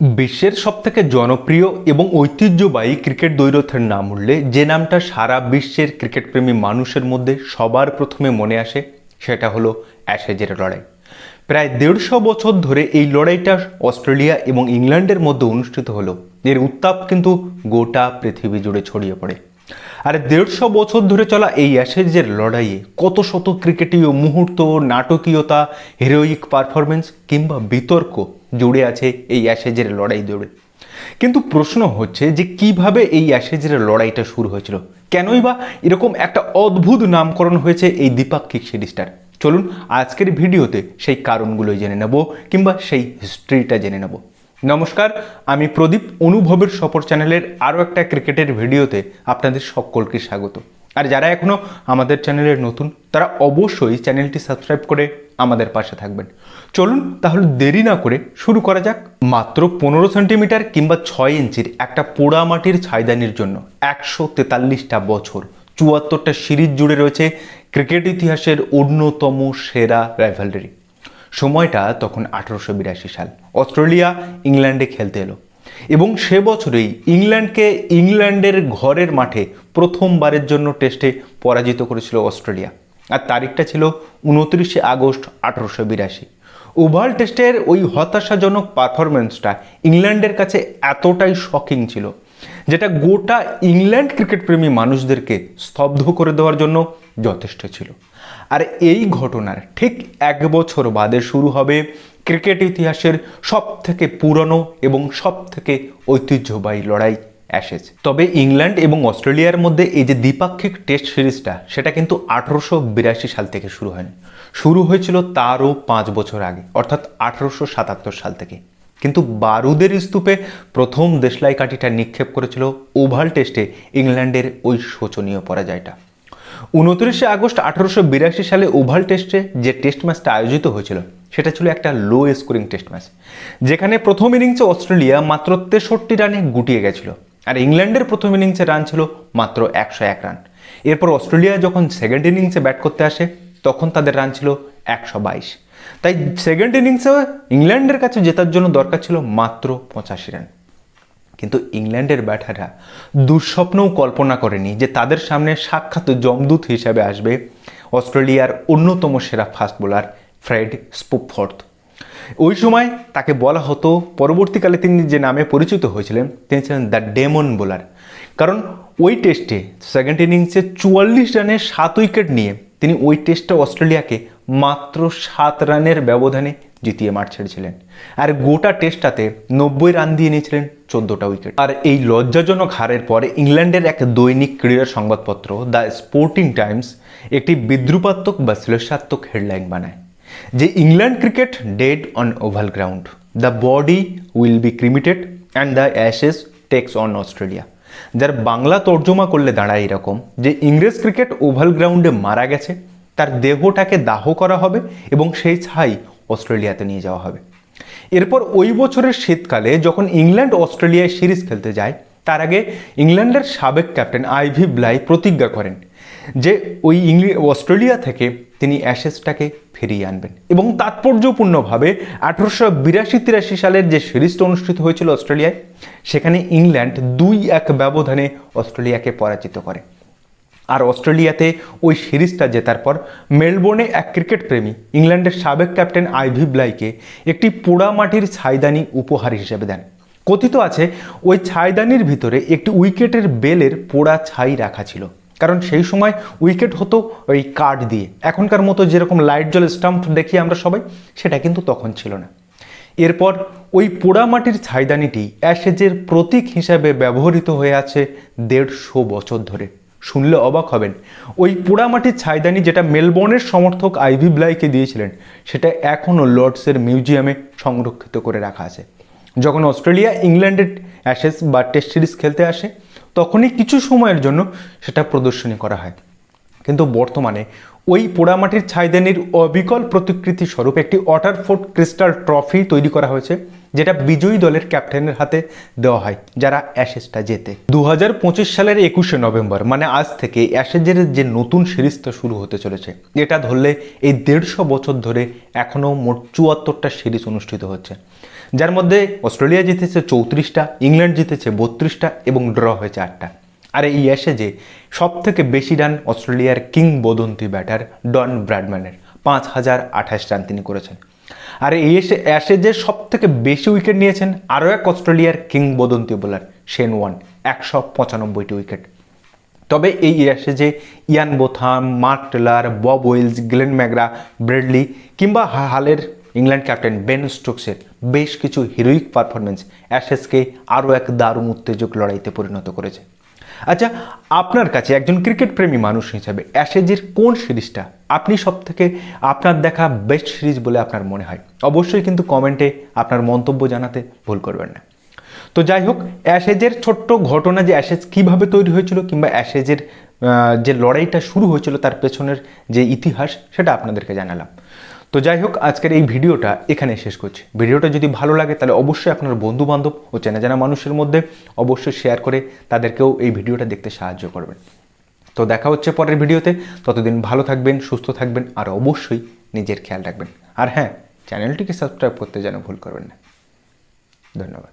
বিশ্বের সবথেকে জনপ্রিয় এবং ঐতিহ্যবাহী ক্রিকেট দৈরথের নাম উঠলে যে নামটা সারা বিশ্বের ক্রিকেটপ্রেমী মানুষের মধ্যে সবার প্রথমে মনে আসে, সেটা হলো অ্যাশেজের লড়াই। প্রায় দেড়শো বছর ধরে এই লড়াইটা অস্ট্রেলিয়া এবং ইংল্যান্ডের মধ্যে অনুষ্ঠিত হলো। এর উত্তাপ কিন্তু গোটা পৃথিবী জুড়ে ছড়িয়ে পড়ে। আর দেড়শো বছর ধরে চলা এই অ্যাশেজের লড়াইয়ে কত শত ক্রিকেটীয় মুহূর্ত, নাটকীয়তা হিরোইক পারফরমেন্স কিংবা বিতর্ক জুড়ে আছে এই অ্যাশেজের লড়াই জুড়ে। কিন্তু প্রশ্ন হচ্ছে যে কীভাবে এই অ্যাশেজের লড়াইটা শুরু হয়েছিল? কেনই বা এরকম একটা অদ্ভুত নামকরণ হয়েছে এই দ্বিপাক্ষিক সিরিজটার। চলুন আজকের ভিডিওতে সেই কারণগুলো জেনে নেব কিংবা সেই হিস্ট্রিটা জেনে নেব। নমস্কার, আমি প্রদীপ অনুভবের সফর চ্যানেলের আরও একটা ক্রিকেটের ভিডিওতে আপনাদের সকলকে স্বাগত। আর যারা এখনও আমাদের চ্যানেলের নতুন, তারা অবশ্যই চ্যানেলটি সাবস্ক্রাইব করে আমাদের পাশে থাকবেন। চলুন তাহলে দেরি না করে শুরু করা যাক মাত্র পনেরো সেন্টিমিটার কিংবা ছয় ইঞ্চির একটা পোড়া মাটির ছাইদানির জন্য একশো তেতাল্লিশটা বছর, চুয়াত্তরটা সিরিজ জুড়ে রয়েছে ক্রিকেট ইতিহাসের অন্যতম সেরা রাইভালরি সময়টা তখন আঠারোশো বিরাশি সাল। অস্ট্রেলিয়া ইংল্যান্ডে খেলতে এলো। এবং সে বছরেই ইংল্যান্ডকে ইংল্যান্ডের ঘরের মাঠে প্রথমবারের জন্য টেস্টে পরাজিত করেছিল অস্ট্রেলিয়া। আর তারিখটা ছিল উনত্রিশে আগস্ট আঠারোশো বিরাশি। ওভাল টেস্টের ওই হতাশাজনক পারফরমেন্সটা ইংল্যান্ডের কাছে এতটাই শকিং ছিল, যেটা গোটা ইংল্যান্ড ক্রিকেট প্রেমী মানুষদেরকে স্তব্ধ করে দেওয়ার জন্য যথেষ্ট ছিল। আর এই ঘটনার ঠিক এক বছর বাদে শুরু হবে ক্রিকেট ইতিহাসের সব থেকে পুরনো এবং সব থেকে ঐতিহ্যবাহী লড়াই অ্যাশেজ। তবে ইংল্যান্ড এবং অস্ট্রেলিয়ার মধ্যে এই যে দ্বিপাক্ষিক টেস্ট সিরিজটা, সেটা কিন্তু আঠারোশো বিরাশি সাল থেকে শুরু হয়নি। শুরু হয়েছিল তারও পাঁচ বছর আগে, অর্থাৎ আঠারোশো সাতাত্তর সাল থেকে। কিন্তু বারুদের স্তূপে প্রথম দেশলাই কাঠিটা নিক্ষেপ করেছিল ওভাল টেস্টে ইংল্যান্ডের ওই শোচনীয় পরাজয়টা। উনত্রিশে আগস্ট আঠারোশো বিরাশি সালে ওভাল টেস্টে যে টেস্ট ম্যাচটা আয়োজিত হয়েছিল, সেটা ছিল একটা লো স্কোরিং টেস্ট ম্যাচ, যেখানে প্রথম ইনিংসে অস্ট্রেলিয়া মাত্র তেষট্টি রানে গুটিয়ে গেছিল আর ইংল্যান্ডের প্রথম ইনিংসে রান ছিল মাত্র একশো এক রান। এরপর অস্ট্রেলিয়া যখন সেকেন্ড ইনিংসে ব্যাট করতে আসে, তখন তাদের রান ছিল একশো বাইশ। তাই সেকেন্ড ইনিংসে ইংল্যান্ডের কাছে জেতার জন্য দরকার ছিল মাত্র পঁচাশি রান। কিন্তু ইংল্যান্ডের ব্যাটাররা দুঃস্বপ্নও কল্পনা করেনি যে তাদের সামনে সাক্ষাৎ জমদূত হিসাবে আসবে অস্ট্রেলিয়ার অন্যতম সেরা ফাস্ট বোলার ফ্রেড স্পুপফর্থ। ওই সময় তাকে বলা হতো, পরবর্তীকালে তিনি যে নামে পরিচিত হয়েছিলেন, তিনি ছিলেন দ্য ডেমন বোলার। কারণ ওই টেস্টে সেকেন্ড ইনিংসে চুয়াল্লিশ রানে সাত উইকেট নিয়ে তিনি ওই টেস্টে অস্ট্রেলিয়াকে মাত্র সাত রানের ব্যবধানে জিতিয়ে মাঠ ছেড়েছিলেন। আর গোটা টেস্টটাতে নব্বই রান দিয়ে নিয়েছিলেন চোদ্দোটা উইকেট। আর এই লজ্জাজনক হারের পরে ইংল্যান্ডের এক দৈনিক ক্রীড়া সংবাদপত্র দ্য স্পোর্টিং টাইমস একটি বিদ্রুপাত্মক বা শ্লেষাত্মক হেডলাইন বানায়, যে England cricket dead on Oval ground. The body will be cremated and the ashes takes on Australia. যার বাংলা তর্জমা করলে দাঁড়ায় এরকম, যে ইংরেজ ক্রিকেট ওভাল গ্রাউন্ডে মারা গেছে তার দেহটাকে দাহ করা হবে এবং সেই ছাই অস্ট্রেলিয়াতে নিয়ে যাওয়া হবে। এরপর ওই বছরের শীতকালে যখন ইংল্যান্ড অস্ট্রেলিয়ায় সিরিজ খেলতে যায়, তার আগে ইংল্যান্ডের সাবেক ক্যাপ্টেন আইভি ব্লাই প্রতিজ্ঞা করেন যে ওই অস্ট্রেলিয়া থেকে তিনি অ্যাশেসটাকে ফিরিয়ে আনবেন এবং তাৎপর্যপূর্ণভাবে আঠারোশো বিরাশি তিরাশি সালের যে সিরিজটা অনুষ্ঠিত হয়েছিল অস্ট্রেলিয়ায়, সেখানে ইংল্যান্ড দুই এক ব্যবধানে অস্ট্রেলিয়াকে পরাজিত করে। আর অস্ট্রেলিয়াতে ওই সিরিজটা জেতার পর মেলবোর্নে এক ক্রিকেট প্রেমী ইংল্যান্ডের সাবেক ক্যাপ্টেন আইভি ব্লাইকে একটি পোড়া মাটির ছাইদানি উপহার হিসেবে দেন। কথিত আছে, ওই ছাইদানির ভিতরে একটি উইকেটের বেলের পোড়া ছাই রাখা ছিল। কারণ সেই সময় উইকেট হতো ওই কাঠ দিয়ে। এখনকার মতো যেরকম লাইট জল স্টাম্প দেখি আমরা সবাই, সেটা কিন্তু তখন ছিল না। এরপর ওই পোড়ামাটির ছাইদানিটি অ্যাশেজের প্রতীক হিসাবে ব্যবহৃত হয়ে আছে দেড়শো বছর ধরে। শুনলে অবাক হবেন। ওই পোড়ামাটির ছাইদানি যেটা মেলবোর্নের সমর্থক আইভি ব্লাইকে দিয়েছিলেন, সেটা এখনও লর্ডসের মিউজিয়ামে সংরক্ষিত করে রাখা আছে। যখন অস্ট্রেলিয়া ইংল্যান্ডের অ্যাশেস বা টেস্ট সিরিজ খেলতে আসে, তখনই কিছু সময়ের জন্য সেটা প্রদর্শনী করা হয়। কিন্তু বর্তমানে ওই পোড়ামাটির ছাইদানির অবিকল প্রতিকৃতি স্বরূপ একটি ওয়াটারফোর্ড ক্রিস্টাল ট্রফি তৈরি করা হয়েছে, যেটা বিজয়ী দলের ক্যাপ্টেনের হাতে দেওয়া হয়, যারা অ্যাশেজটা জেতে। দু হাজার পঁচিশ সালের একুশে নভেম্বর মানে আজ থেকে অ্যাশেজের যে নতুন সিরিজটা শুরু হতে চলেছে, এটা ধরলে এই দেড়শো বছর ধরে এখনও মোট চুয়াত্তরটা সিরিজ অনুষ্ঠিত হচ্ছে। যার মধ্যে অস্ট্রেলিয়া জিতেছে চৌত্রিশটা, ইংল্যান্ড জিতেছে বত্রিশটা এবং ড্র হয়েছে আটটা। আর এই অ্যাশেজে সব থেকে বেশি রান অস্ট্রেলিয়ার কিংবদন্তি ব্যাটার ডন ব্র্যাডম্যানের, পাঁচ হাজার আঠাশ রান তিনি করেছেন। আর এই এসে অ্যাশেজে সব থেকে বেশি উইকেট নিয়েছেন আরও এক অস্ট্রেলিয়ার কিংবদন্তি বোলার শেন ওয়ান একশো পঁচানব্বইটি উইকেট। তবে এই অ্যাশেজে Ian Botham, Mark Taylor, Bob Willis, Glenn McGrath, Bradley কিংবা হালের ইংল্যান্ড ক্যাপ্টেন বেন স্টোকসের বেশ কিছু হিরোইক পারফরমেন্স অ্যাশেসকে আরও এক দারুণ উত্তেজক লড়াইতে পরিণত করেছে। আচ্ছা আপনার কাছে একজন ক্রিকেট প্রেমী মানুষ হিসাবে অ্যাশেজের কোন সিরিজটা আপনি সব থেকে আপনার দেখা বেস্ট সিরিজ বলে আপনার মনে হয়? অবশ্যই কিন্তু কমেন্টে আপনার মন্তব্য জানাতে ভুল করবেন না। তো যাই হোক, অ্যাশেজের ছোট্ট ঘটনা যে অ্যাশেজ কীভাবে তৈরি হয়েছিল কিংবা অ্যাশেজের যে লড়াইটা শুরু হয়েছিল তার পেছনের যে ইতিহাস সেটা আপনাদেরকে জানালাম। তো যাই হোক, আজকের এই ভিডিওটা এখানে শেষ করছি। ভিডিওটা যদি ভালো লাগে, তাহলে অবশ্যই আপনার বন্ধু বান্ধব ও চেনা জানা মানুষের মধ্যে অবশ্যই শেয়ার করে তাদেরকেও এই ভিডিওটা দেখতে সাহায্য করবেন। তো দেখা হচ্ছে পরের ভিডিওতে। ততদিন ভালো থাকবেন, সুস্থ থাকবেন, আর অবশ্যই নিজের খেয়াল রাখবেন। আর হ্যাঁ চ্যানেলটিকে সাবস্ক্রাইব করতে যেন ভুল করবেন না। ধন্যবাদ।